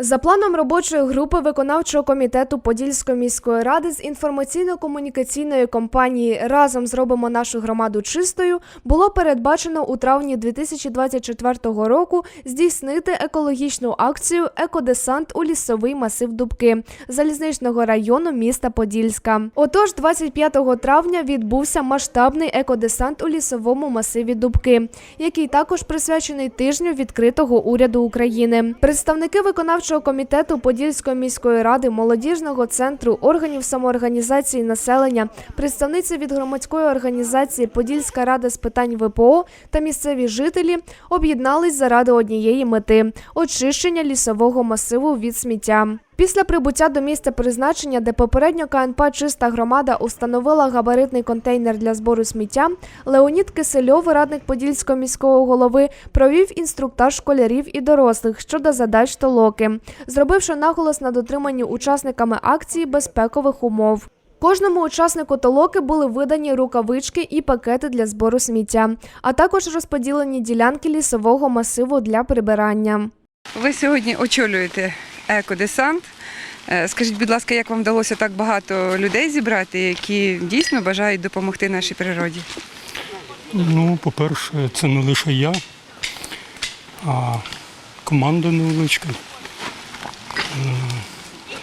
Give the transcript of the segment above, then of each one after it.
За планом робочої групи виконавчого комітету Подільської міської ради з інформаційно-комунікаційної компанії Разом зробимо нашу громаду чистою було передбачено у травні 2024 року здійснити екологічну акцію Екодесант у лісовий масив Дубки залізничного району міста Подільська. Отож, 25 травня відбувся масштабний екодесант у лісовому масиві Дубки, який також присвячений тижню відкритого уряду України. Представники виконавчого комітету Подільської міської ради, молодіжного центру, органів самоорганізації населення, представниці від громадської організації Подільська рада з питань ВПО та місцеві жителі об'єднались заради однієї мети очищення лісового масиву від сміття. Після прибуття до місця призначення, де попередньо КНП Чиста громада установила габаритний контейнер для збору сміття, Леонід Кисельов, радник Подільського міського голови, провів інструктаж школярів і дорослих щодо задач толоки, зробивши наголос на дотриманні учасниками акції безпекових умов. Кожному учаснику толоки були видані рукавички і пакети для збору сміття, а також розподілені ділянки лісового масиву для прибирання. Ви сьогодні очолюєте екодесант. Е, Скажіть, будь ласка, як вам вдалося так багато людей зібрати, які дійсно бажають допомогти нашій природі? Ну, по-перше, це не лише я, а команда невеличка. Е,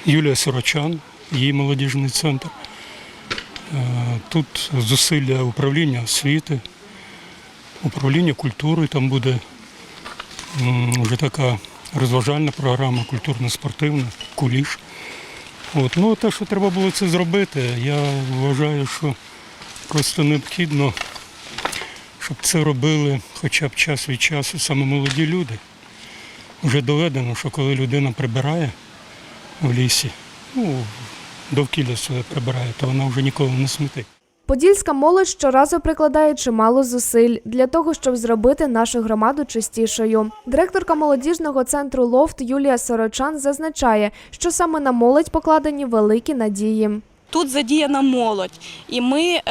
Юлія Сорочан, її молодіжний центр. Е, Тут зусилля управління освіти, управління культури, там буде вже така розважальна програма, культурно-спортивна, куліш. От. Ну, те, що треба було це зробити, я вважаю, що просто необхідно щоб це робили хоча б час від часу саме молоді люди. Вже доведено, що коли людина прибирає в лісі, ну, довкілля своє прибирає, то вона вже ніколи не смітить. Подільська молодь щоразу прикладає чимало зусиль для того, щоб зробити нашу громаду чистішою. Директорка молодіжного центру Лофт Юлія Сорочан зазначає, що саме на молодь покладені великі надії. Тут задіяна молодь, і ми е,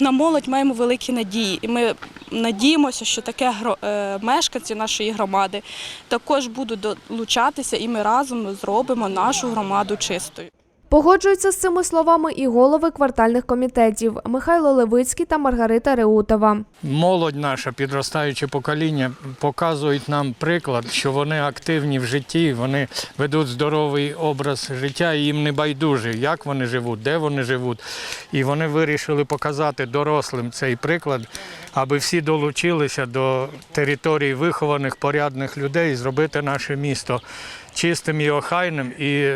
на молодь маємо великі надії. І ми надіємося, що таке е, мешканці нашої громади також будуть долучатися, і ми разом зробимо нашу громаду чистою. Погоджуються з цими словами і голови квартальних комітетів Михайло Левицький та Маргарита Реутова. Молодь наша, підростаюче покоління, показують нам приклад, що вони активні в житті, вони ведуть здоровий образ життя, і їм не байдуже, як вони живуть, де вони живуть. І вони вирішили показати дорослим цей приклад, аби всі долучилися до територій вихованих, порядних людей, зробити наше місто чистим і охайним. І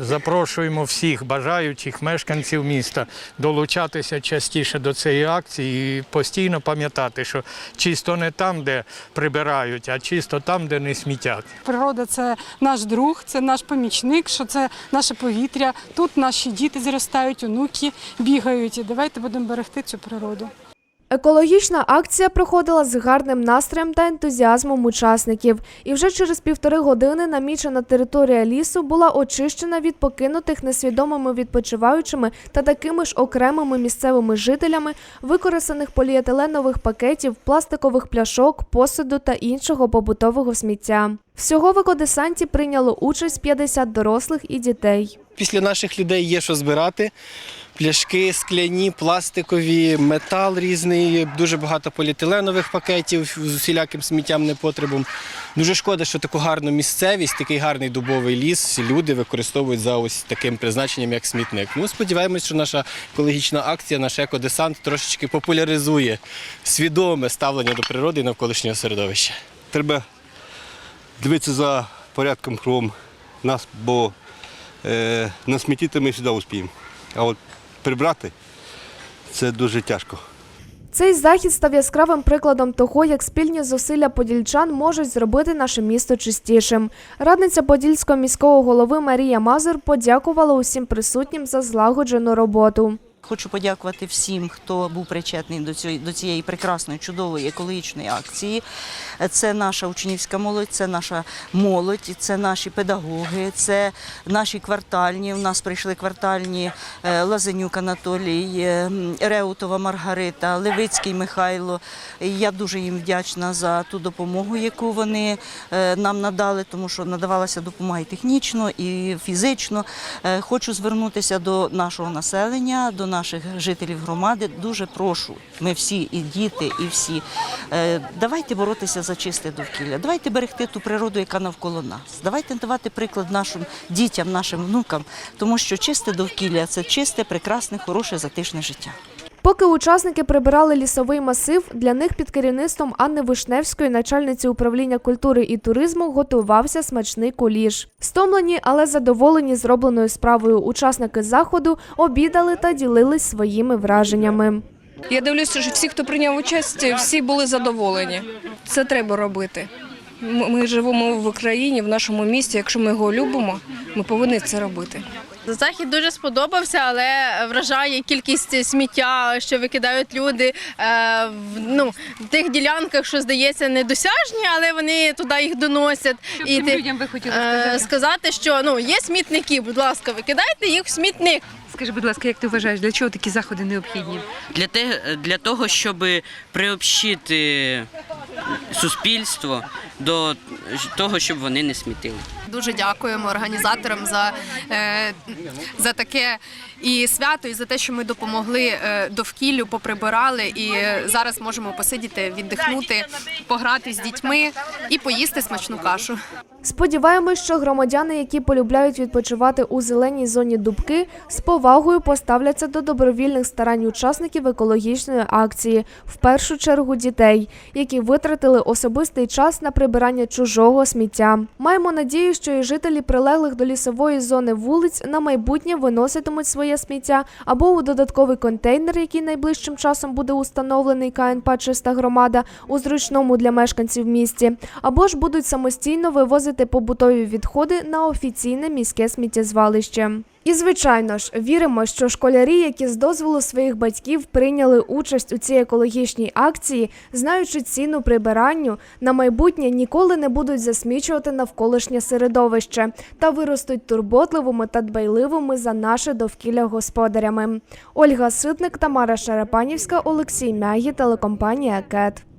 запрошуємо всіх бажаючих мешканців міста долучатися частіше до цієї акції і постійно пам'ятати, що чисто не там, де прибирають, а чисто там, де не смітять. Природа це наш друг, це наш помічник, що це наше повітря. Тут наші діти зростають, онуки бігають. І давайте будемо берегти цю природу. Екологічна акція проходила з гарним настроєм та ентузіазмом учасників, і вже через півтори години намічена територія лісу була очищена від покинутих несвідомими відпочиваючими та такими ж окремими місцевими жителями використаних поліетиленових пакетів, пластикових пляшок, посуду та іншого побутового сміття. Всього в екодесанті прийняло участь 50 дорослих і дітей. Після наших людей є що збирати. Пляшки, скляні, пластикові, метал різний, дуже багато поліетиленових пакетів з усіляким сміттям непотребом. Дуже шкода, що таку гарну місцевість, такий гарний дубовий ліс люди використовують за ось таким призначенням, як смітник. Ну, сподіваємось, що наша екологічна акція, наш екодесант трошечки популяризує свідоме ставлення до природи і навколишнього середовища. треба дивитися за порядком кругом нас, бо е, насмітити ми завжди успіємо. А от прибрати це дуже тяжко. Цей захід став яскравим прикладом того, як спільні зусилля подільчан можуть зробити наше місто чистішим. Радниця подільського міського голови Марія Мазур подякувала усім присутнім за злагоджену роботу. Хочу подякувати всім, хто був причетний до цієї, до цієї прекрасної, чудової екологічної акції. Це наша учнівська молодь, це наша молодь, це наші педагоги, це наші квартальні. У нас прийшли квартальні е, Лазенюк Анатолій, е, Реутова Маргарита, Левицький Михайло. Я дуже їм вдячна за ту допомогу, яку вони е, нам надали, тому що надавалася допомога і технічно, і фізично. Хочу звернутися до нашого населення, до наших жителів громади. Дуже прошу, ми всі, і діти, і всі. е, Давайте боротися за чисте довкілля. Давайте берегти ту природу, яка навколо нас. Давайте давати приклад нашим дітям, нашим внукам, тому що чисте довкілля це чисте, прекрасне, хороше, затишне життя. Поки учасники прибирали лісовий масив, для них під керівництвом Анни Вишневської, начальниці управління культури і туризму, готувався смачний куліш. Стомлені, але задоволені зробленою справою учасники заходу обідали та ділились своїми враженнями. Я дивлюся, що всі, хто прийняв участь, всі були задоволені. Це треба робити. Ми живемо в Україні, в нашому місті. Якщо ми його любимо, ми повинні це робити. Захід дуже сподобався, але вражає кількість сміття, що викидають люди е, в, ну, в тих ділянках, що здається недосяжні, але вони туди їх доносять. І ти- людям ви хотіли е, сказати, що ну є смітники, будь ласка, викидайте їх в смітник. Скажи, будь ласка, як ти вважаєш, для чого такі заходи необхідні? для, те, для того, щоб приобщити суспільство до того, щоб вони не смітили. Дуже дякуємо організаторам за, е, за таке і свято, і за те, що ми допомогли е, довкіллю, поприбирали, і зараз можемо посидіти, віддихнути, пограти з дітьми і поїсти смачну кашу. Сподіваємось, що громадяни, які полюбляють відпочивати у зеленій зоні Дубки, з повагою поставляться до добровільних старань учасників екологічної акції, в першу чергу дітей, які витратили особистий час на прибирання чужого сміття. Маємо надію, що і жителі прилеглих до лісової зони вулиць на майбутнє виноситимуть своє сміття або у додатковий контейнер, який найближчим часом буде установлений КНП Чиста громада у зручному для мешканців місті, або ж будуть самостійно вивозити побутові відходи на офіційне міське сміттєзвалище. І звичайно ж, віримо, що школярі, які з дозволу своїх батьків прийняли участь у цій екологічній акції, знаючи ціну прибиранню, на майбутнє ніколи не будуть засмічувати навколишнє середовище та виростуть турботливими та дбайливими за наше довкілля господарями. Ольга Ситник, Тамара Шарапанівська, Олексій Мягі, телекомпанія КЕТ.